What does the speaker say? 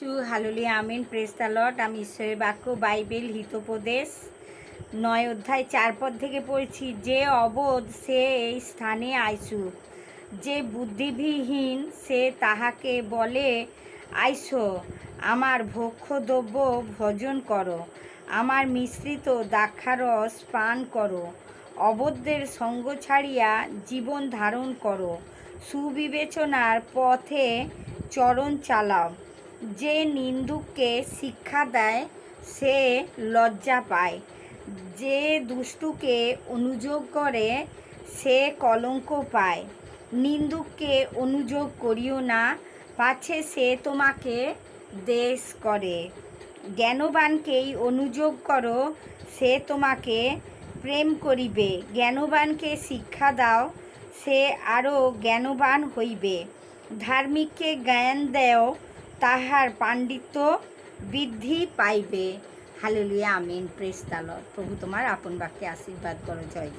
যিশু হালুলি আমিন প্রেস লট, আমি ঈশ্বরের বাক্য, বাইবেল, হিতোপদেশ। নয় অধ্যায় চার পদ থেকে পড়ছি, যে অবোধ সে এই স্থানে আইসু। যে বুদ্ধিবিহীন সে তাহাকে বলে, আইসো, আমার ভক্ষ্যদ্রব্য ভোজন করো, আমার মিশ্রিত দ্রাক্ষারস পান করো অবদ্ধের সঙ্গ ছাড়িয়া জীবন ধারণ করো, সুবিবেচনার পথে চরণ চালাও। যে নিন্দুককে শিক্ষা দেয়, সে লজ্জা পায়। যে দুষ্টুকে অনুযোগ করে, সে কলঙ্ক পায়। নিন্দুককে অনুযোগ করিও না, পাছে সে তোমাকে দেশ করে। জ্ঞানবানকেই অনুযোগ করো, সে তোমাকে প্রেম করিবে। জ্ঞানবানকে শিক্ষা দাও, সে আরও জ্ঞানবান হইবে। ধার্মিককে জ্ঞান দেও তাহার পাণ্ডিত্য বৃদ্ধি পাইবে। হালেলুয়া আমিন প্রেস্তাল প্রভু তোমার আপন বাক্যে আশীর্বাদ করো জয়